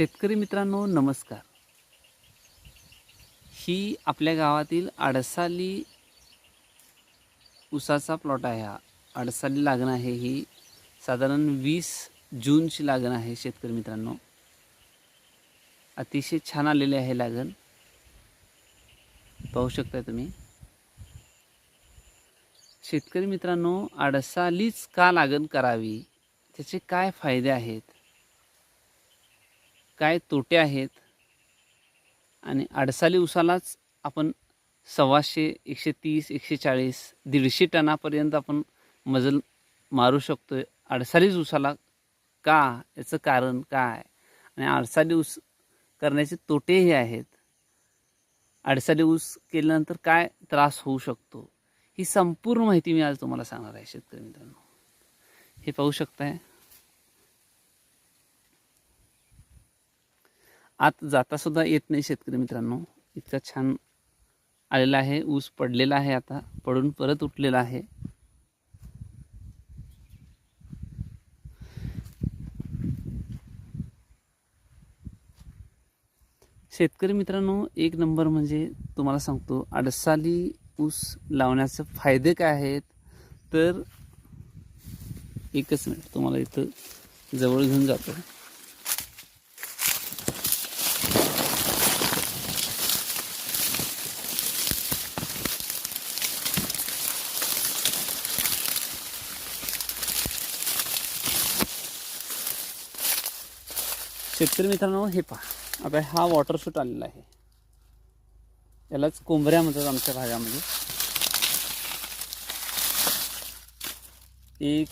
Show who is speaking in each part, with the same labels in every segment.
Speaker 1: शेतकरी मित्रांनो नमस्कार. ही आपल्या गावातील अडसाली उसाचा प्लॉट आहे. हा अडसाली लागण आहे. ही साधारण वीस जूनची लागण आहे शेतकरी मित्रांनो. अतिशय छान आलेले आहे लागण. पाहू शकता तुम्ही. शेतकरी मित्रांनो अडसालीच का लागण करावी? त्याचे काय फायदे आहेत? काय तोटे आहेत आणि अडसाली उसालाच आपण सव्वाशे एकशे तीस एकशे चाळीस दीडशे टनापर्यंत आपण मजल मारू शकतो आहे अडसालीच उसाला का? याचं कारण काय? आणि अडसाली ऊस करण्याचे तोटेही आहेत. अडसाली ऊस केल्यानंतर काय त्रास होऊ शकतो? ही संपूर्ण माहिती मी आज तुम्हाला सांगणार आहे शेतकरी मित्रांनो. हे पाहू शकताय? आत जाता सुद्धा येत नाही शेतकरी मित्रांनो. इतका छान आलेला आहे ऊस पडलेला आहे आता पडून परत उठलेला आहे. शेतकरी मित्रांनो एक नंबर म्हणजे तुम्हाला सांगतो अडसाली ऊस लावण्याचे फायदे काय आहेत? तर एकच मिनिट तुम्हाला इथं जवळ घेऊन जातो. शेतकरी मित्रांनो हे पहा. आता हा वॉटर शूट आलेला आहे. यालाच कोंबऱ्या म्हणतात आमच्या भागामध्ये. एक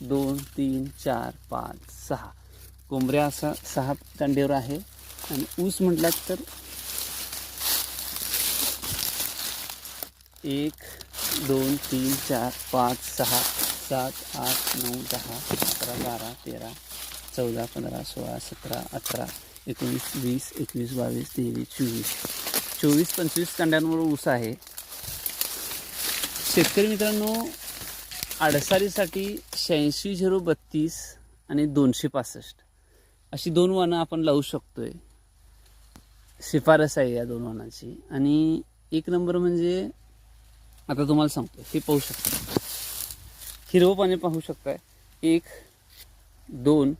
Speaker 1: दोन तीन चार पाच सहा. कोंबऱ्या असा सहा कांडीवर आहे. आणि ऊस म्हटलात तर एक दोन तीन चार पाच सहा सात आठ नऊ दहा अकरा बारा तेरा चौदा पंधरा सोळा सतरा अठरा एकोणीस वीस एकवीस बावीस तेवीस चोवीस. चोवीस पंचवीस कांड्यांवर ऊस आहे. शेतकरी मित्रांनो अडसारीसाठी शहाऐंशी झिरो बत्तीस आणि दोनशे पासष्ट. अशी दोन वाहनं आपण लावू शकतो आहे शिफारस आहे या दोन वाहनाची आणि एक नंबर म्हणजे आता तुम्हाला सांगतो हे पाहू शकता. हिरवं पाणी पाहू शकताय. एक दोन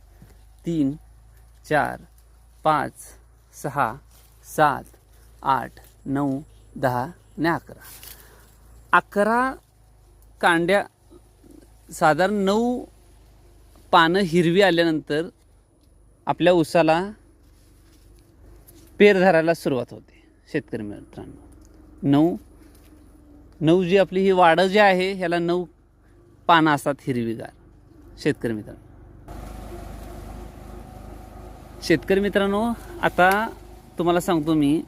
Speaker 1: तीन चार पाच सहा सात आठ नऊ दहा आणि अकरा. अकरा कांड्या साधारण नऊ पानं हिरवी आल्यानंतर आपल्या ऊसाला पेर धरायला सुरुवात होते शेतकरी मित्रांनो. नऊ नऊ जी आपली ही वाढं जी आहे ह्याला नऊ पानं असतात हिरवीगार शेतकरी मित्रांनो. शेतकरी मित्रांनो आता तुम्हाला सांगतो मी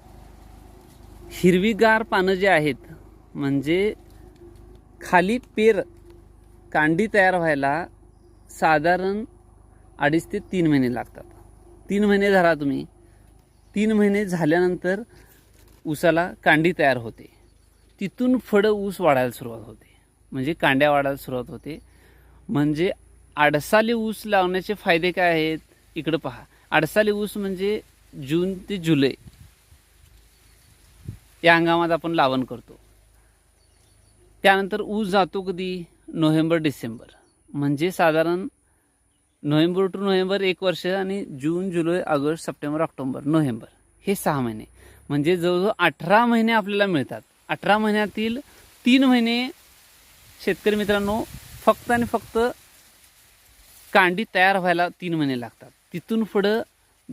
Speaker 1: हिरवीगार पानं जे आहेत म्हणजे खाली पेर कांडी तयार व्हायला साधारण अडीच ते तीन महिने लागतात. तीन महिने धरा तुम्ही. तीन महिने झाल्यानंतर ऊसाला कांडी तयार होते. तिथून फळं ऊस वाढायला सुरुवात होते. म्हणजे कांड्या वाढायला सुरुवात होते. म्हणजे आडसाली ऊस लावण्याचे फायदे काय आहेत? इकडं पहा. आडसाली ऊस म्हणजे जून ते जुलै. या हंगामात आपण लावण करतो. त्यानंतर ऊस जातो कधी? November December. म्हणजे साधारण नोव्हेंबर टू नोव्हेंबर एक वर्ष आणि जून जुलै ऑगस्ट सप्टेंबर ऑक्टोबर नोव्हेंबर हे सहा महिने. म्हणजे जवळजवळ अठरा महिने आपल्याला मिळतात. अठरा महिन्यातील तीन महिने शेतकरी मित्रांनो फक्त आणि फक्त कांडी तयार व्हायला तीन महिने लागतात. तिथून पुढं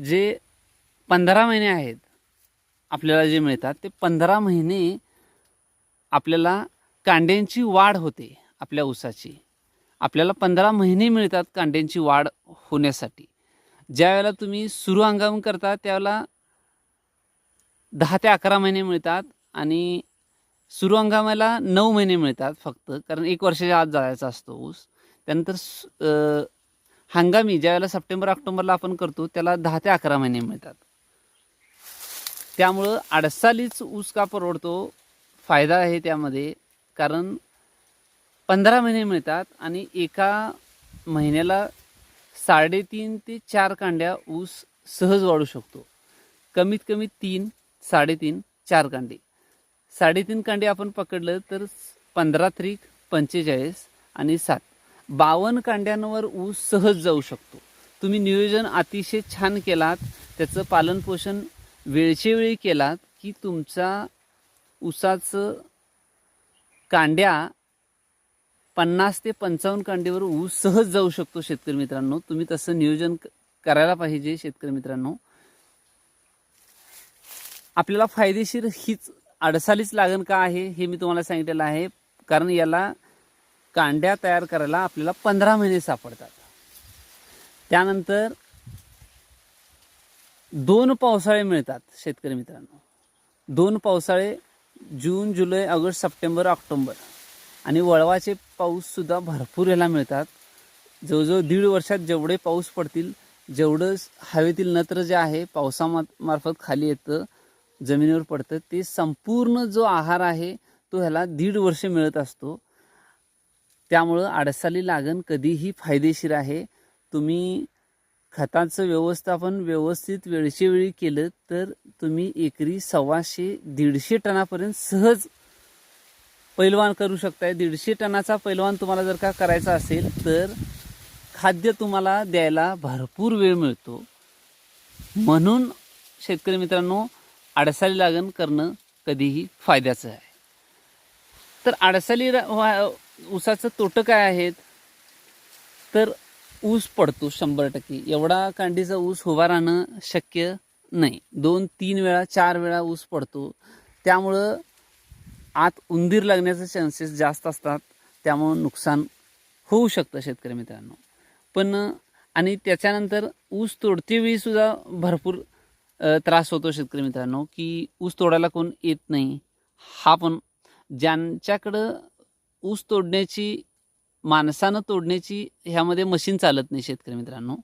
Speaker 1: जे पंधरा महिने आहेत आपल्याला जे मिळतात ते पंधरा महिने आपल्याला कांड्यांची वाढ होते आपल्या ऊसाची. आपल्याला पंधरा महिने मिळतात कांड्यांची वाढ होण्यासाठी. ज्या वेळेला तुम्ही सुरू हंगाम करता त्यावेळेला दहा ते अकरा महिने मिळतात आणि सुरू हंगामाला नऊ महिने मिळतात फक्त कारण एक वर्षाच्या आत जायचा असतो ऊस. त्यानंतर सु- हंगामी ज्या वेळेला सप्टेंबर ऑक्टोबरला आपण करतो त्याला दहा ते अकरा महिने मिळतात. त्यामुळं अडसालीच ऊस का परवडतो? फायदा आहे त्यामध्ये कारण पंधरा महिने मिळतात आणि एका महिन्याला साडेतीन ते चार कांड्या ऊस सहज वाढू शकतो. कमीत कमी तीन साडेतीन चार कांडे. साडेतीन कांडे आपण पकडलं तर पंधरा त्रिक पंचेचाळीस आणि सात. बावन्न कांड्यांवर ऊस सहज जाऊ शकतो. तुम्ही नियोजन अतिशय छान केलात. त्याचं पालनपोषण वेळचेवेळी केलात की तुमचा ऊसाचं कांड्या पन्नास ते पंचावन्न कांडीवर ऊस सहज जाऊ शकतो शेतकरी मित्रांनो. तुम्ही तसं नियोजन क- करायला पाहिजे शेतकरी मित्रांनो. आपल्याला फायदेशीर हीच अडसालीच लागण का आहे हे मी तुम्हाला सांगितलेलं आहे. कारण याला कांड्या तयार करायला आपल्याला पंधरा महिने सापडतात. त्यानंतर दोन पावसाळे मिळतात शेतकरी मित्रांनो. दोन पावसाळे जून जुलै ऑगस्ट सप्टेंबर ऑक्टोंबर. आणि वळवाचे पाऊससुद्धा भरपूर याला मिळतात. जवळजवळ दीड वर्षात जेवढे पाऊस पडतील जेवढं हवेतील नत्र जे आहे पावसामा मार्फत खाली येतं जमिनीवर पडतं ते संपूर्ण जो आहार आहे तो ह्याला दीड वर्ष मिळत असतो. त्यामुळं आडसाली लागण कधीही फायदेशीर आहे. तुम्ही खताचं व्यवस्थापन व्यवस्थित वेळचे वेळी केलं तर तुम्ही एकरी सव्वाशे दीडशे टनापर्यंत सहज पैलवान करू शकताय. दीडशे टनाचा पैलवान तुम्हाला जर का करायचा असेल तर खाद्य तुम्हाला द्यायला भरपूर वेळ मिळतो. म्हणून शेतकरी मित्रांनो आडसाली लागण करणं कधीही फायद्याचं आहे. तर आडसाली ऊसाचं तोटं काय आहेत? तर ऊस पडतो शंभर टक्के. एवढा कांडीचा ऊस उभा राहणं शक्य नाही. दोन तीन वेळा चार वेळा ऊस पडतो. त्यामुळं आत उंदीर लागण्याचे चान्सेस जास्त असतात. त्यामुळं नुकसान होऊ शकतं शेतकरी मित्रांनो. पण आणि त्याच्यानंतर ऊस तोडते वेळी सुद्धा भरपूर त्रास होतो शेतकरी मित्रांनो की ऊस तोडायला कोण येत नाही. हा पण ज्यांच्याकडं ऊस तोडण्याची माणसानं तोडण्याची ह्यामध्ये मशीन चालत नाही शेतकरी मित्रांनो.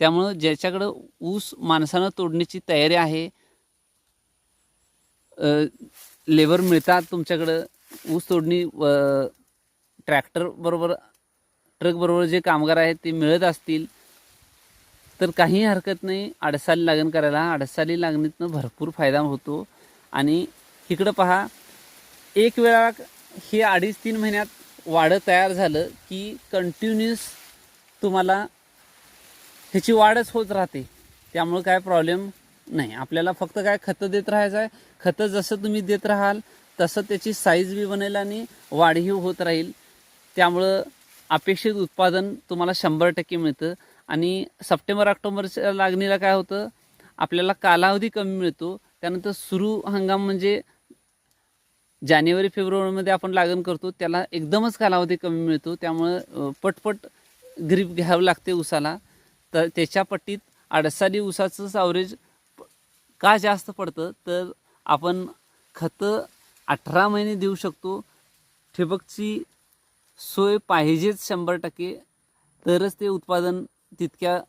Speaker 1: त्यामुळं ज्याच्याकडं ऊस माणसानं तोडण्याची तयारी आहे लेबर मिळतात तुमच्याकडं ऊस तोडणी ट्रॅक्टरबरोबर ट्रकबरोबर जे कामगार आहेत ते मिळत असतील तर काही हरकत नाही. आडसाली लागण करायला आडसाली लागणीतनं भरपूर फायदा होतो. आणि इकडं पहा एक वेळा हे अडीच तीन महिन्यात वाढं तयार झालं की कंटिन्युअस तुम्हाला ह्याची वाढच होत राहते. त्यामुळं काय प्रॉब्लेम नाही. आपल्याला फक्त काय खतं देत राहायचं आहे. खतं जसं तुम्ही देत राहाल तसं त्याची साईज बी बनेल आणि वाढही होत राहील. त्यामुळं अपेक्षित उत्पादन तुम्हाला शंभर टक्के मिळतं. आणि सप्टेंबर ऑक्टोबरच्या लागणीला काय होतं? आपल्याला कालावधी कमी मिळतो. त्यानंतर सुरू हंगाम म्हणजे जानेवारी फेब्रुवारीमध्ये आपण लागण करतो त्याला एकदमच कालावधी कमी मिळतो. त्यामुळं पटपट ग्रीप घ्यावं लागते उसाला तर त्याच्या पट्टीत अडसाली उसाचं सावरेज का जास्त पडतं? तर आपण खतं अठरा महिने देऊ शकतो. ठिबकची सोय पाहिजेच शंभर टक्के. तरच ते उत्पादन तितक्या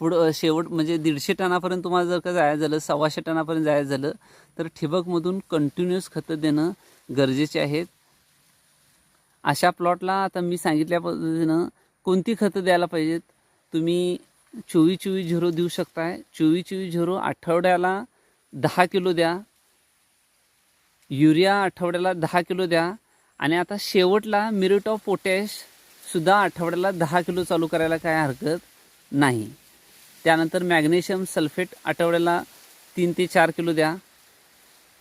Speaker 1: पुढं शेवट म्हणजे दीडशे टनापर्यंत तुम्हाला जर का जायचं झालं सव्वाशे टनापर्यंत जायचं झालं तर ठिबकमधून कंटिन्युअस खतं देणं गरजेचे आहेत. अशा प्लॉटला आता मी सांगितल्या पद्धतीनं कोणती खतं द्यायला पाहिजेत? तुम्ही चोवीस चोवीस झिरो देऊ शकताय. चोवीस चोवीस झिरो आठवड्याला दहा किलो द्या. युरिया आठवड्याला दहा किलो द्या. आणि आता शेवटला मिरिट ऑफ पोटॅशसुद्धा आठवड्याला दहा किलो चालू करायला काय हरकत नाही. त्यानंतर मॅग्नेशियम सल्फेट आठवड्याला तीन ते चार किलो द्या.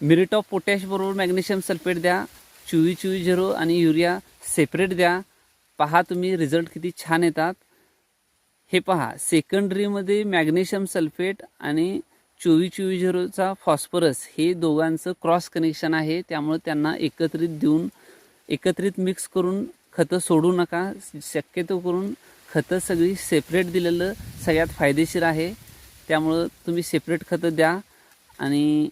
Speaker 1: मिरिट ऑफ पोटॅश बरोबर मॅग्नेशियम सल्फेट द्या चोवीस चोवीस झिरो आणि युरिया सेपरेट द्या. पहा तुम्ही रिझल्ट किती छान येतात. हे पहा सेकंडरीमध्ये मॅग्नेशियम सल्फेट आणि चोवीस चोवीस झिरोचा फॉस्फरस हे दोघांचं क्रॉस कनेक्शन आहे. त्यामुळे त्यांना एकत्रित देऊन एकत्रित मिक्स करून खतं सोडू नका. शक्यतो करून खतं सगळी सेपरेट दिलेलं सगळ्यात फायदेशीर आहे. त्यामुळं तुम्ही सेपरेट खतं द्या आणि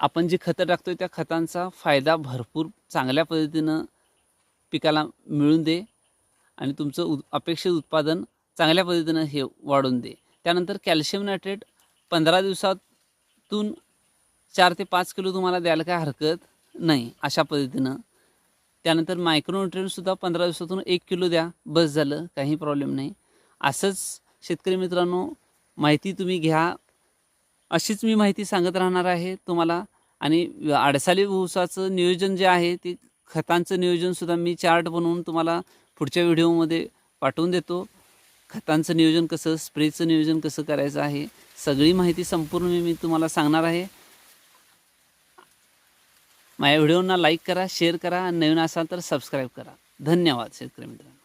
Speaker 1: आपण जी खतं टाकतोय त्या खतांचा फायदा भरपूर चांगल्या पद्धतीनं पिकाला मिळून दे आणि तुमचं उद अपेक्षित उत्पादन चांगल्या पद्धतीनं हे वाढून दे. त्यानंतर कॅल्शियम नायट्रेट पंधरा दिवसातून चार ते पाच किलो तुम्हाला द्यायला काय हरकत नाही अशा पद्धतीनं. त्यानंतर मायक्रोन्युट्रियनसुद्धा पंधरा दिवसातून एक किलो द्या. बस झालं. काही प्रॉब्लेम नाही. असंच शेतकरी मित्रांनो माहिती तुम्ही घ्या. अशीच मी माहिती सांगत राहणार आहे तुम्हाला. आणि आडसाली ऊसाचं नियोजन जे आहे ते खतांचं नियोजनसुद्धा मी चार्ट बनवून तुम्हाला पुढच्या व्हिडिओमध्ये पाठवून देतो. खतांचं नियोजन कसं स्प्रेचं नियोजन कसं करायचं आहे सगळी माहिती संपूर्ण मी तुम्हाला सांगणार आहे. माझ्या व्हिडिओना लाईक करा शेअर करा आणि नवीन असाल तर सबस्क्राईब करा. धन्यवाद शेतकरी मित्रांनो.